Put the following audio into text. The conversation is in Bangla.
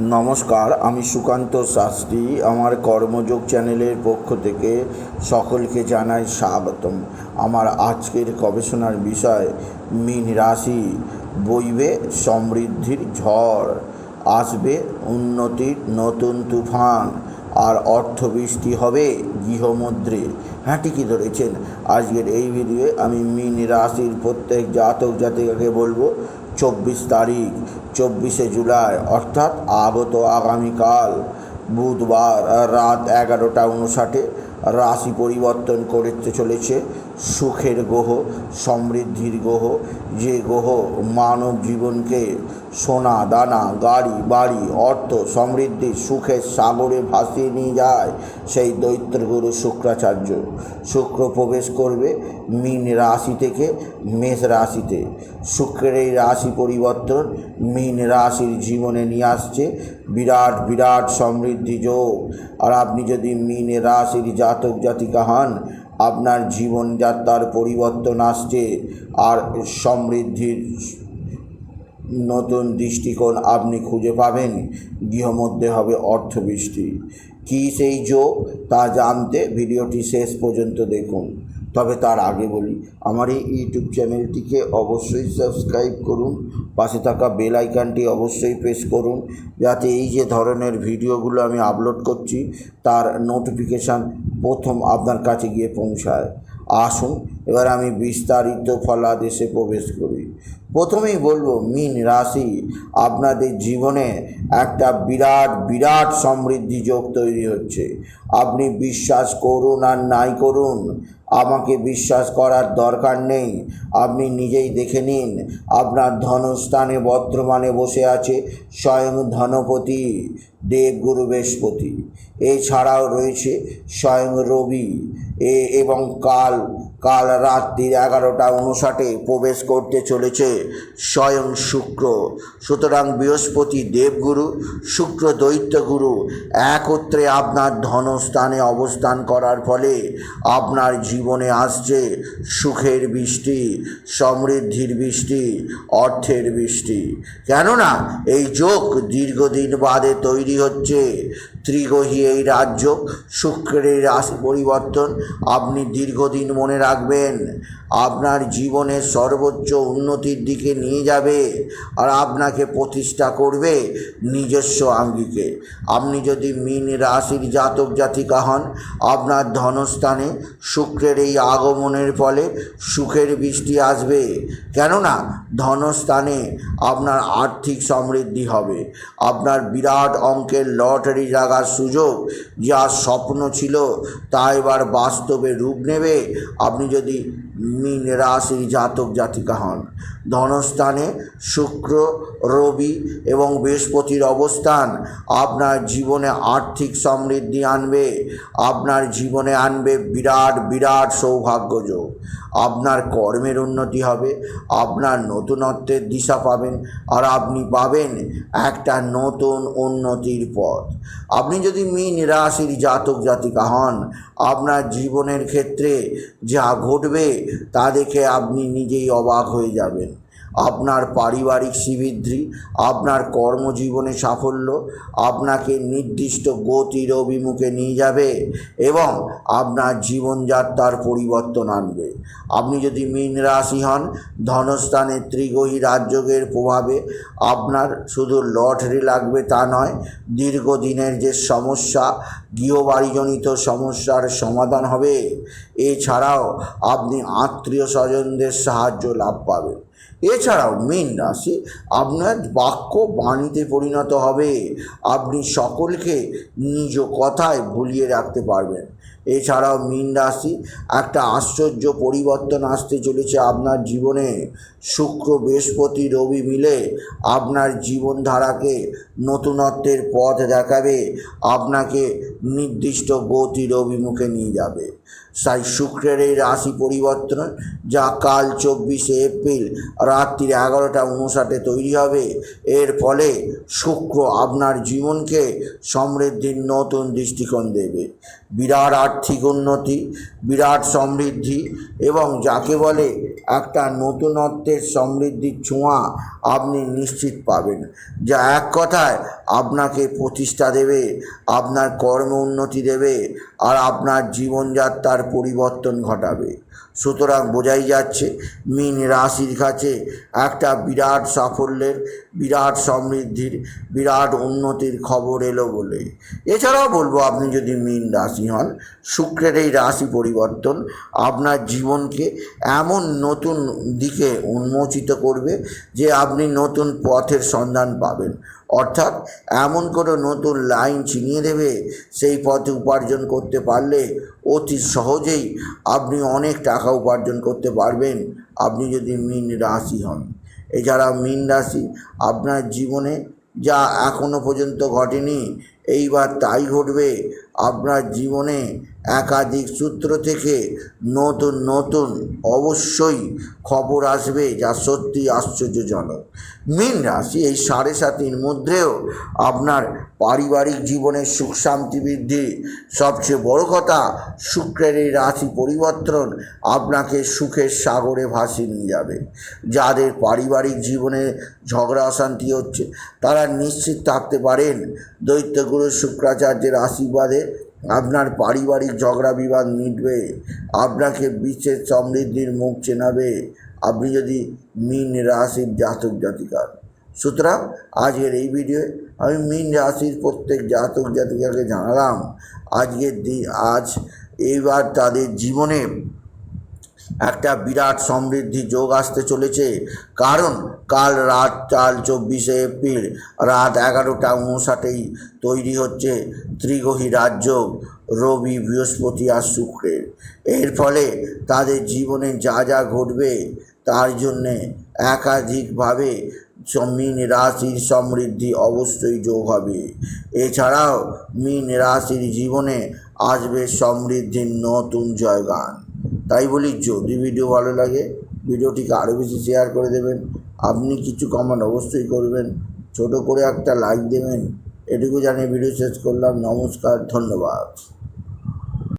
নমস্কার, আমি সুকান্ত শাস্ত্রী। আমার কর্মযোগ চ্যানেলের পক্ষ থেকে সকলকে জানাই স্বাগতম। আমার আজকের গবেষণার বিষয়, মীন রাশি। বইবে সমৃদ্ধির ঝড়। আসবে উন্নতির নতুন তুফান। আর অর্থবৃষ্টি হবে গৃহমুদ্রে। হ্যাঁ ঠিকই ধরেছেন। আজকের এই ভিডিওয়ে আমি মিন রাশির প্রত্যেক জাতক জাতিকাকে বলব, চব্বিশ তারিখ, চব্বিশে জুলাই, অর্থাৎ আগত আগামীকাল, বুধবার রাত এগারোটা উনষাটে রাশি পরিবর্তন করতে চলেছে। সুখের গ্রহ সমৃদ্ধির গ্রহ যে গ্রহ মানব জীবনকে সোনা, দানা, গাড়ি, বাড়ি, অর্থ, সমৃদ্ধি, সুখের সাগরে ভাসিয়ে নিয়ে যায় সেই দৈত্যগুরু শুক্রাচার্য। শুক্র প্রবেশ করবে মীন রাশি থেকে মেষ রাশিতে। শুক্রের এই রাশি পরিবর্তন মীন রাশির জীবনে নিয়ে আসছে বিরাট বিরাট সমৃদ্ধি যোগ। আর আপনি যদি মীন রাশির জাতক জাতিকা হন আপনার জীবনযাত্রার পরিবর্তন আসছে আর সমৃদ্ধির নতুন দৃষ্টিকোণ আপনি খুঁজে পাবেন। গৃহমধ্যে হবে অর্থবৃষ্টি। কী সেই যোগ? তা জানতে ভিডিওটি শেষ পর্যন্ত দেখুন। তবে তার আগে বলি, আমার এই ইউটিউব চ্যানেলটিকে অবশ্যই সাবস্ক্রাইব করুন। পাশে থাকা বেল আইকনটি অবশ্যই প্রেস করুন, যাতে এই যে ধরনের ভিডিওগুলো আমি আপলোড করছি, তার নোটিফিকেশান প্রথম আপনার কাছে গিয়ে পৌঁছায়। আসুন, এবার আমি বিস্তারিত ফলাদেশে প্রবেশ করি। প্রথমেই বলব, মিন রাশি আপনাদের জীবনে একটা বিরাট বিরাট সমৃদ্ধি যোগ তৈরি হচ্ছে। আপনি বিশ্বাস করুন আর নাই করুন আমাকে বিশ্বাস করার দরকার নেই। আপনি নিজেই দেখে নিন, আপনার ধনস্থানে বর্তমানে বসে আছে স্বয়ং ধনপতি, দেবগুরু বৃহস্পতি। এছাড়াও রয়েছে স্বয়ং রবি, এ এবং কাল কাল রাত্রি এগারোটা উনষাটে প্রবেশ করতে চলেছে স্বয়ং শুক্র। সুতরাং বৃহস্পতি দেবগুরু, শুক্র দৈত্যগুরু একত্রে আপনার ধনস্থানে অবস্থান করার ফলে আপনার জীবনে আসছে সুখের বৃষ্টি, সমৃদ্ধির বৃষ্টি, অর্থের বৃষ্টি। কেননা এই যোগ দীর্ঘদিন বাদে তৈরি হচ্ছে। ত্রিগহী এই রাজ্য, শুক্রের রাশি পরিবর্তন আপনি দীর্ঘদিন মনে রাখবেন আপনার জীবনের সর্বোচ্চ উন্নতির দিকে নিয়ে যাবে আর আপনাকে প্রতিষ্ঠা করবে নিজস্ব আঙ্গিকে। আপনি যদি মীন রাশির জাতক জাতিকা হন, আপনার ধনস্থানে শুক্রের এই আগমনের ফলে সুখের বৃষ্টি আসবে। কেননা ধনস্থানে আপনার আর্থিক সমৃদ্ধি হবে। আপনার বিরাট অঙ্কের লটারি লাগার সুযোগ, যা স্বপ্ন ছিল, তা এবার বাস্তবে রূপ নেবে। আপনি যদি মীন রাশির জাতক জাতিকা হন ধনস্থানে শুক্র, রবি এবং বৃহস্পতির অবস্থান। আপনার জীবনে আর্থিক সমৃদ্ধি আনবে। আপনার জীবনে আনবে বিরাট বিরাট সৌভাগ্যযোগ আপনার কর্মের উন্নতি হবে। আপনার নতুনত্বের দিশা পাবেন আর আপনি পাবেন একটা নতুন উন্নতির পথ। আপনি যদি মীন রাশির জাতক, জাতিকা হন, আপনার জীবনের ক্ষেত্রে যা ঘটবে তা দেখে আপনি নিজেই অবাক হয়ে যাবেন। আপনার পারিবারিক শ্রীবৃদ্ধি, আপনার কর্মজীবনে সাফল্য, আপনাকে নির্দিষ্ট গতির অভিমুখে নিয়ে যাবে এবং আপনার জীবনযাত্রার পরিবর্তন আনবে। আপনি যদি মীন রাশি হন, ধনস্থানে ত্রিগহী রাজযোগের প্রভাবে আপনার শুধু লটারি লাগবে তা নয়, দীর্ঘদিনের যে সমস্যা, গৃহবাড়িজনিত সমস্যার সমাধান হবে। এছাড়াও আপনি আত্মীয় স্বজনদের সাহায্য লাভ পাবেন। এছাড়াও মীন রাশি, আপনার বাক্য বাণীতে পরিণত হবে। আপনি সকলকে নিজ কথায় ভুলিয়ে রাখতে পারবেন। এছাড়াও মীন রাশি, একটা আশ্চর্য পরিবর্তন আসতে চলেছে আপনার জীবনে। শুক্র, বৃহস্পতি, রবি মিলে আপনার জীবনধারাকে নতুনত্বের পথ দেখাবে, আপনাকে নির্দিষ্ট গতির অভিমুখে নিয়ে যাবে। তাই শুক্রের এই রাশি পরিবর্তন, যা কাল চব্বিশে এপ্রিল, রাত্রির এগারোটা উনষাটে তৈরি হবে, এর ফলে শুক্র আপনার জীবনকে সমৃদ্ধির নতুন দৃষ্টিকোণ দেবে। বিরাট আর্থিক উন্নতি, বিরাট সমৃদ্ধি এবং যাকে বলে একটা নতুনত্বের সমৃদ্ধির ছোঁয়া আপনি নিশ্চিত পাবেন। যা এক কথায় আপনাকে প্রতিষ্ঠা দেবে, আপনার কর্ম উন্নতি দেবে আর আপনার জীবনযাত্রার পরিবর্তন ঘটাবে। সুতরাং বোঝাই যাচ্ছে, মীন রাশির কাছে একটা বিরাট সাফল্যের, বিরাট সমৃদ্ধির, বিরাট উন্নতির খবর এলো বলে। এছাড়াও বলব, আপনি যদি মীন রাশি হন, শুক্রের এই রাশি পরিবর্তন আপনার জীবনকে এমন নতুন দিকে উন্মোচিত করবে যে আপনি নতুন পথের সন্ধান পাবেন। অর্থাৎ এমন কোনো নতুন লাইন চিনিয়ে দেবে সেই পথে উপার্জন করতে পারলে অতি সহজেই আপনি অনেক টাকা উপার্জন করতে পারবেন। আপনি যদি মীন রাশি হন। এছাড়া মীন রাশি আপনার জীবনে যা এখনও পর্যন্ত ঘটেনি, এইবার তাই ঘটবে। আপনার জীবনে একাধিক সূত্র থেকে নতুন নতুন অবশ্যই খবর আসবে যা সত্যি আশ্চর্যজনক। মীন রাশি এই সাড়ে সাতির মধ্যেও আপনার পারিবারিক জীবনের সুখ শান্তি বৃদ্ধি, সবচেয়ে বড় কথা শুক্রের এই রাশি পরিবর্তন আপনাকে সুখের সাগরে ভাসিয়ে নিয়ে যাবে। যাদের পারিবারিক জীবনে ঝগড়া, অশান্তি হচ্ছে, তারা নিশ্চিত থাকতে পারেন। দৈত্যগুরু, শুক্রাচার্যের আশীর্বাদে আপনার পারিবারিক ঝগড়া, বিবাদ মিটবে। আপনাকে বিশ্বের সমৃদ্ধির মুখ চেনাবে। আপনি যদি মিন রাশির জাতক জাতিকার। সুতরাং আজকের এই ভিডিওয়ে আমি মিন রাশির প্রত্যেক জাতক জাতিকাকে জানালাম, আজকের দিন আজ এইবার তাদের জীবনে একটা বিরাট সমৃদ্ধি যোগ আসতে চলেছে। কারণ কাল রাত কাল চব্বিশে এপ্রিল রাত এগারোটা উনষাটেই তৈরি হচ্ছে ত্রিগ্রহী রাজযোগ রবি বৃহস্পতি আর শুক্রের। এর ফলে তাদের জীবনে যা যা ঘটবে তার জন্যে একাধিকভাবে মীন রাশির সমৃদ্ধি অবশ্যই যোগ হবে। এছাড়াও মীন রাশির জীবনে আসবে সমৃদ্ধির নতুন জয়গান। তাই বলি যদি ভিডিও ভালো লাগে, ভিডিওটিকে আরও বেশি শেয়ার করে দেবেন। আপনি কিছু কমেন্ট অবশ্যই করবেন। ছোট করে একটা লাইক দেবেন। এটুকু জানিয়ে ভিডিও শেষ করলাম। নমস্কার, ধন্যবাদ।